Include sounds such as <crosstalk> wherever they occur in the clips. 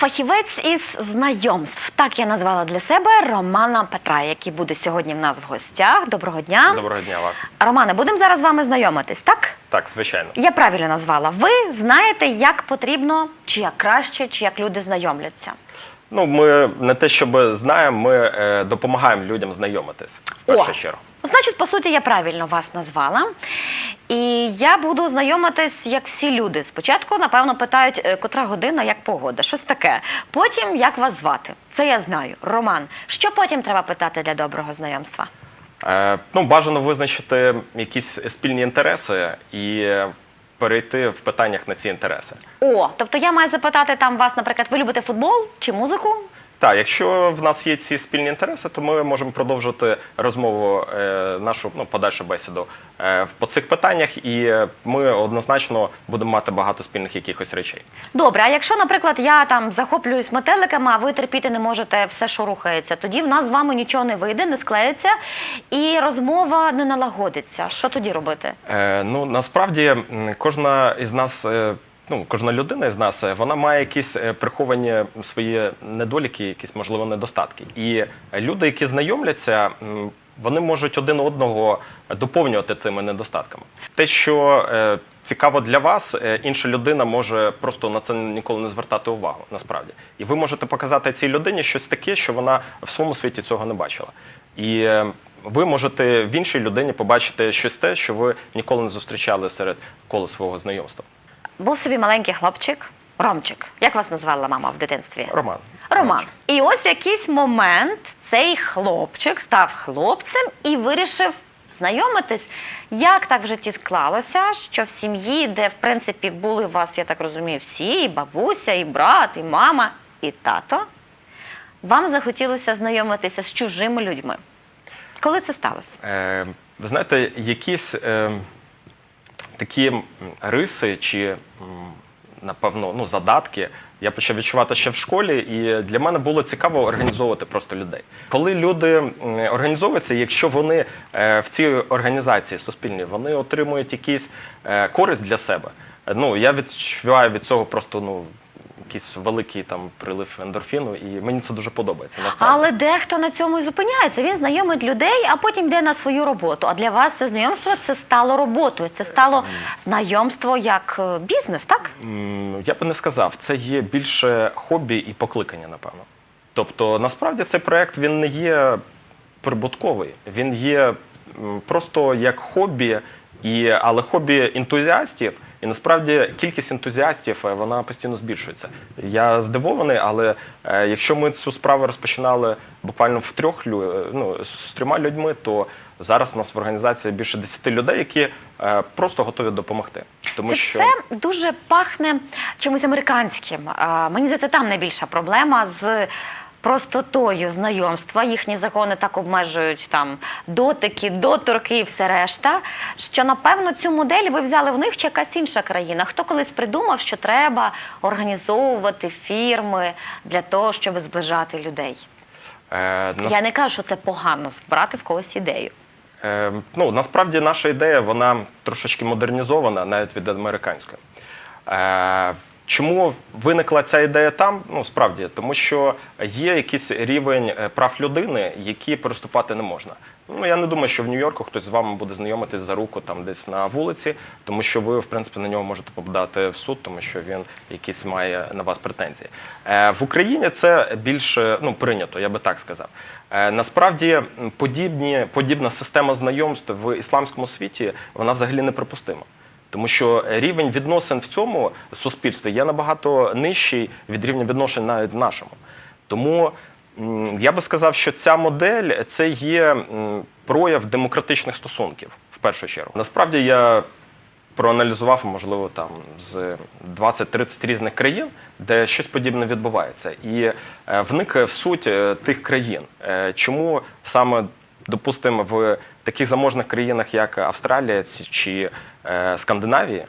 Фахівець із знайомств. Так я назвала для себе Романа Петра, який буде сьогодні в нас в гостях. Доброго дня. Доброго дня вам. Романе, будемо зараз з вами знайомитись, так? Так, звичайно. Я правильно назвала. Ви знаєте, як потрібно, чи як краще, чи як люди знайомляться. Ну, ми не те, щоб знаємо, ми е, допомагаємо людям знайомитись в першу О! чергу. Значить, по суті, я правильно вас назвала. І я буду знайомитись, як всі люди. Спочатку, напевно, питають, е, котра година, як погода, щось таке. Потім, як вас звати. Це я знаю. Роман. Що потім треба питати для доброго знайомства? Е, ну, бажано визначити якісь спільні інтереси і перейти в питаннях на ці інтереси. О, тобто я маю запитати там вас, наприклад, ви любите футбол чи музику? Так, якщо в нас є ці спільні інтереси, то ми можемо продовжити розмову, е, нашу ну, подальшу бесіду е, по цих питаннях, і е, ми однозначно будемо мати багато спільних якихось речей. Добре, а якщо, наприклад, я там захоплююсь метеликами, а ви терпіти не можете все, що рухається, тоді в нас з вами нічого не вийде, не склеїться і розмова не налагодиться. Що тоді робити? Е, ну насправді кожна із нас. Ну, кожна людина із нас, е, вона має якісь е, приховані свої недоліки, якісь можливо недостатки. І люди, які знайомляться, вони можуть один одного доповнювати тими недостатками. Те, що е, цікаво для вас, інша людина може просто на це ніколи не звертати увагу. Насправді, і ви можете показати цій людині щось таке, що вона в своєму світі цього не бачила. І ви можете в іншій людині побачити щось те, що ви ніколи не зустрічали серед кола свого знайомства. Був собі маленький хлопчик, Ромчик. Як вас назвала мама в дитинстві? Роман. Роман. І ось в якийсь момент цей хлопчик став хлопцем і вирішив знайомитись. Як так в житті склалося, що в сім'ї, де в принципі були у вас, я так розумію, всі, і бабуся, і брат, і мама, і тато, вам захотілося знайомитися з чужими людьми. Коли це сталося? Е, ви знаєте, якісь е, такі риси чи, напевно, ну, задатки я почав відчувати ще в школі, і для мене було цікаво організовувати просто людей. Коли люди організовуються, якщо вони е, в цій організації суспільній, вони отримують якийсь е, користь для себе. е, Ну, я відчуваю від цього просто ну, якийсь великий там прилив ендорфіну, і мені це дуже подобається. Насправді. Але дехто на цьому і зупиняється. Він знайомить людей, а потім йде на свою роботу. А для вас це знайомство це стало роботою. Це стало знайомство як е, бізнес, так? Я би не сказав, це є більше хобі і покликання, напевно. Тобто, насправді цей проект він не є прибутковий, він є просто як хобі, і, але хобі ентузіастів. І насправді кількість ентузіастів е, вона постійно збільшується. Я здивований, але е, якщо ми цю справу розпочинали буквально в трьох е, ну, з трьома людьми, то зараз у нас в організації більше 10 людей, які просто готові допомогти. Тому це що все дуже пахне чимось американським. Мені здається, там найбільша проблема з. Простотою знайомства їхні закони так обмежують там дотики, доторки і все решта. Що напевно цю модель ви взяли в них чи якась інша країна? Хто колись придумав, що треба організовувати фірми для того, щоб зближати людей? е, нас- Я не кажу, що це погано збирати в когось ідею. Е, ну, насправді наша ідея вона трошечки модернізована навіть від американської. Е, чому виникла ця ідея там? Ну, справді, тому що є якийсь рівень е, прав людини, які переступати не можна. Ну, я не думаю, що в Нью-Йорку хтось з вами буде знайомитись за руку там десь на вулиці, тому що ви, в принципі, на нього можете подати в суд, тому що він якісь має на вас претензії. Е, в Україні це більше ну, прийнято, я би так сказав. Е, насправді подібні, подібна система знайомств в ісламському світі вона взагалі неприпустима. Тому що рівень відносин в цьому суспільстві є набагато нижчий від рівня відношень навіть в нашому. Тому я би сказав, що ця модель це є прояв демократичних стосунків в першу чергу. Насправді я проаналізував, можливо, там з 20-30 різних країн, де щось подібне відбувається, і е, вник в суть е, тих країн. Е, Чому саме, допустимо, в таких заможних країнах, як Австралія чи е, Скандинавії,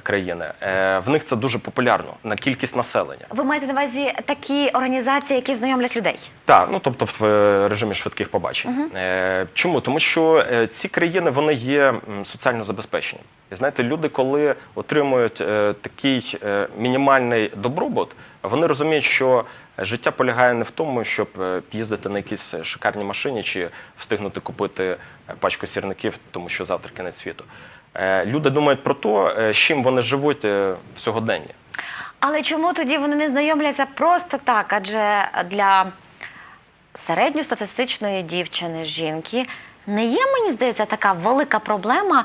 країни, е, в них це дуже популярно на кількість населення. Ви маєте на увазі такі організації, які знайомлять людей? Так, ну тобто в е, режимі швидких побачень. Е, чому? Тому що ці країни вони є соціально забезпечені. І знаєте, люди, коли отримують такий мінімальний добробут, вони розуміють, що життя полягає не в тому, щоб їздити на якійсь шикарній машині чи встигнути купити пачку сірників, тому що завтра кінець світу. Е, люди думають про те, е, з чим вони живуть е, в сьогоденні. Але чому тоді вони не знайомляться просто так? Адже для середньостатистичної дівчини, жінки, не є, мені здається, така велика проблема,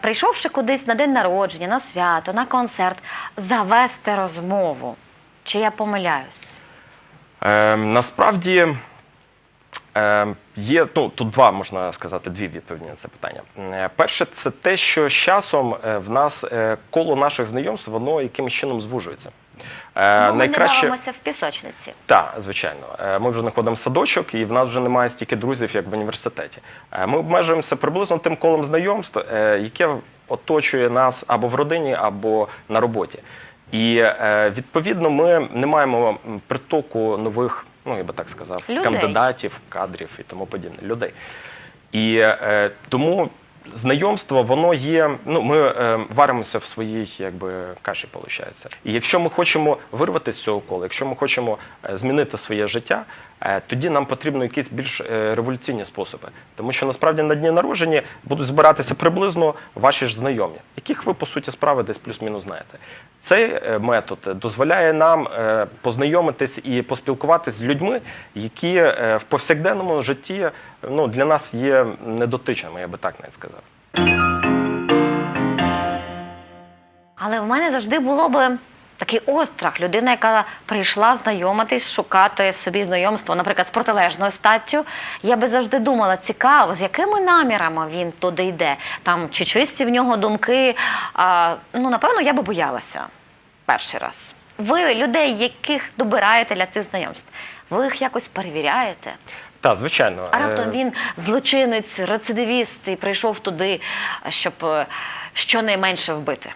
прийшовши кудись на день народження, на свято, на концерт, завести розмову. Чи я помиляюсь? Е, насправді є ну, тут два, можна сказати, дві відповіді на це питання. Е, перше, це те, що з часом е, в нас е, коло наших знайомств воно якимось чином звужується. Е, ну, ми не бавимося в пісочниці. так, звичайно. Ми вже знаходимо садочок, і в нас вже немає стільки друзів, як в університеті. Ми обмежуємося приблизно тим колом знайомств, яке оточує нас або в родині, або на роботі. І відповідно ми не маємо притоку нових, ну я би так сказав, Людей. кандидатів, кадрів і тому подібне людей. І е, тому знайомство, воно є. Ну, ми е, варимося в своїй якби каші, виходить. І якщо ми хочемо вирвати з цього кола, якщо ми хочемо е, змінити своє життя, тоді нам потрібно якісь більш е, революційні способи. Тому що насправді на дні народження будуть збиратися приблизно ваші ж знайомі, яких ви по суті справи десь плюс-мінус знаєте. Цей е, метод дозволяє нам е, познайомитись і поспілкуватись з людьми, які е, в повсякденному житті ну, для нас є недотичними, я би так навіть сказав. Але в мене завжди було би такий острах. Людина, яка прийшла знайомитись, шукати собі знайомство, наприклад, з протилежною статтю. Я би завжди думала, цікаво, з якими намірами він туди йде. Там чи чисті в нього думки. А, ну, напевно, я би боялася перший раз. Ви людей, яких добираєте для цих знайомств, ви їх якось перевіряєте. Так, звичайно. А раптом Е, він злочинець, рецидивіст і прийшов туди, щоб е, щонайменше вбити.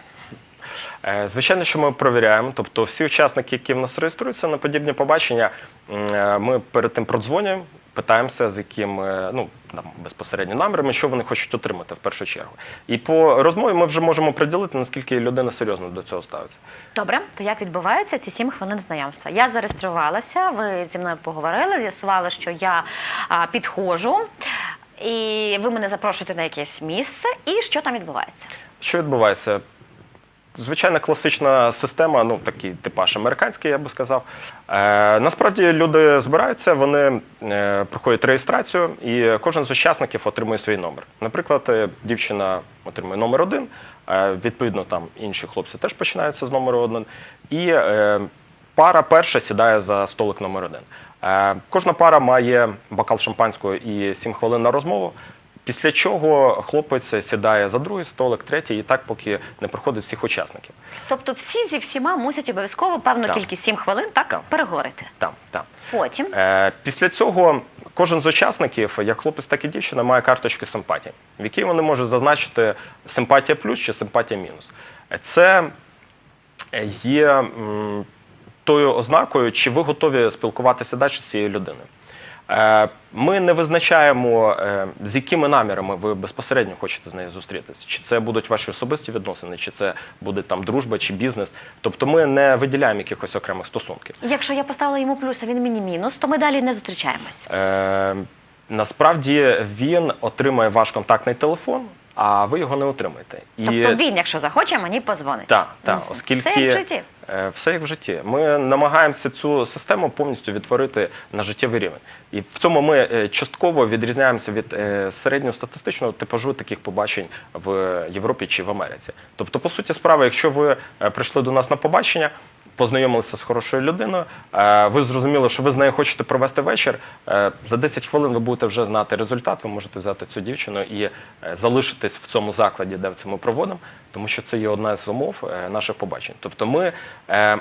Е, Звичайно, що ми перевіряємо. Тобто, всі учасники, які в нас реєструються на подібні побачення, е, ми перед тим продзвонюємо, питаємося, з яким е, ну там безпосередньо намірами, що вони хочуть отримати в першу чергу. І по розмові ми вже можемо приділити, наскільки людина серйозно до цього ставиться. Добре, то як відбуваються ці сім хвилин знайомства? Я зареєструвалася, ви зі мною поговорили, з'ясували, що я а, підходжу, і ви мене запрошуєте на якесь місце, і що там відбувається? Що відбувається? Звичайна класична система, ну такий типаж американський, я би сказав. Е, насправді люди збираються, вони е, проходять реєстрацію, і кожен з учасників отримує свій номер. Наприклад, е, дівчина отримує номер один, е, відповідно, там інші хлопці теж починаються з номеру один. І е, пара перша сідає за столик номер один. Е, кожна пара має бокал шампанського і 7 хвилин на розмову. Після чого хлопець сідає за другий столик, третій, і так поки не проходить всіх учасників. Тобто всі зі всіма мусять обов'язково певну Так. кількість сім хвилин так, Так. переговорити. Там, там. Потім Е, після цього кожен з учасників, як хлопець, так і дівчина, має карточки симпатії, в якій вони можуть зазначити симпатія плюс чи симпатія мінус. Це є м, тою ознакою, чи ви готові спілкуватися далі з цією людиною. Е, Ми не визначаємо, е, з якими намірами ви безпосередньо хочете з нею зустрітися. Чи це будуть ваші особисті відносини, чи це буде там дружба чи бізнес. Тобто ми не виділяємо якихось окремих стосунків. якщо я поставила йому плюс, а він мені мінус, то ми далі не зустрічаємось. Е, насправді він отримає ваш контактний телефон, а ви його не отримаєте. І Тобто він, якщо захоче, мені позвонить. так, так, оскільки Все як в житті. Е, все як в житті. Ми намагаємося цю систему повністю відтворити на життєвий рівень. І в цьому ми е, частково відрізняємося від е, середньостатистичного типажу таких побачень в Європі чи в Америці. Тобто, по суті справи, якщо ви прийшли до нас на побачення. Познайомилися з хорошою людиною, е, ви зрозуміли, що ви з нею хочете провести вечір. е, За 10 хвилин ви будете вже знати результат. Ви можете взяти цю дівчину і е, залишитись в цьому закладі, де це ми проводимо, тому що це є одна з умов наших побачень. Тобто, ми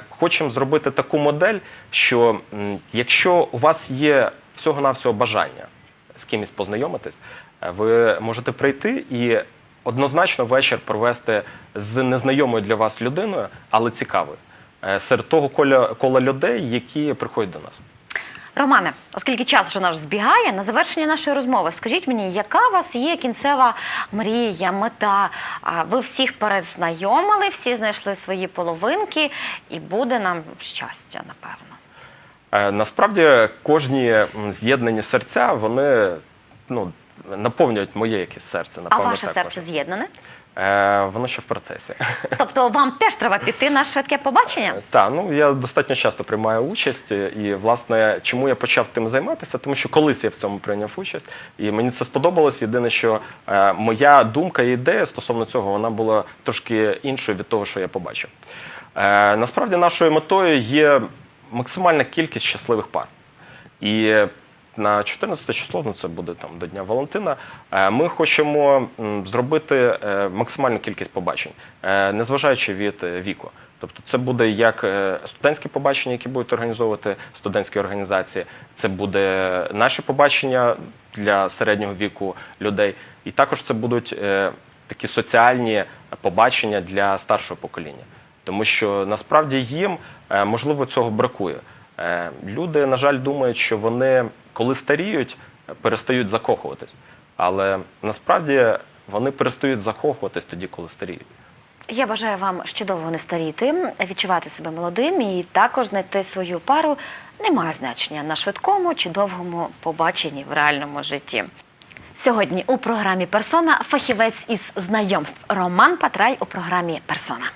хочемо зробити таку модель, що якщо у вас є всього-навсього бажання з кимось познайомитись, ви можете прийти і однозначно вечір провести з незнайомою для вас людиною, але цікавою. Е, Серед того кола, кола людей, які приходять до нас. Романе, оскільки час вже наш збігає, на завершення нашої розмови, скажіть мені, яка у вас є кінцева мрія, мета? Ви всіх перезнайомили, всі знайшли свої половинки, і буде нам щастя, напевно. Е, Насправді кожні з'єднані серця вони ну, наповнюють моє якесь серце. А ваше так серце з'єднане? Е, воно ще в процесі. <laughs> Тобто вам теж треба піти на швидке побачення? Так, ну я достатньо часто приймаю участь, і власне чому я почав тим займатися? Тому що колись я в цьому прийняв участь, і мені це сподобалось. Єдине, що е, моя думка і ідея стосовно цього вона була трошки іншою від того, що я побачив. Е, насправді, нашою метою є максимальна кількість щасливих пар. І на 14 число, ну це буде там до Дня Валентина. е, Ми хочемо зробити е, максимальну кількість побачень, е, незважаючи від віку. Тобто, це буде як студентські побачення, які будуть організовувати студентські організації. Це буде наші побачення для середнього віку людей, і також це будуть такі соціальні побачення для старшого покоління. Тому що насправді їм можливо цього бракує. Люди, на жаль, думають, що вони, коли старіють, перестають закохуватись. Але насправді вони перестають закохуватись тоді, коли старіють. Я бажаю вам ще довго не старіти, відчувати себе молодим і також знайти свою пару немає значення на швидкому чи довгому побаченні в реальному житті. Сьогодні у програмі Персона фахівець із знайомств Роман Патрай у програмі Персона.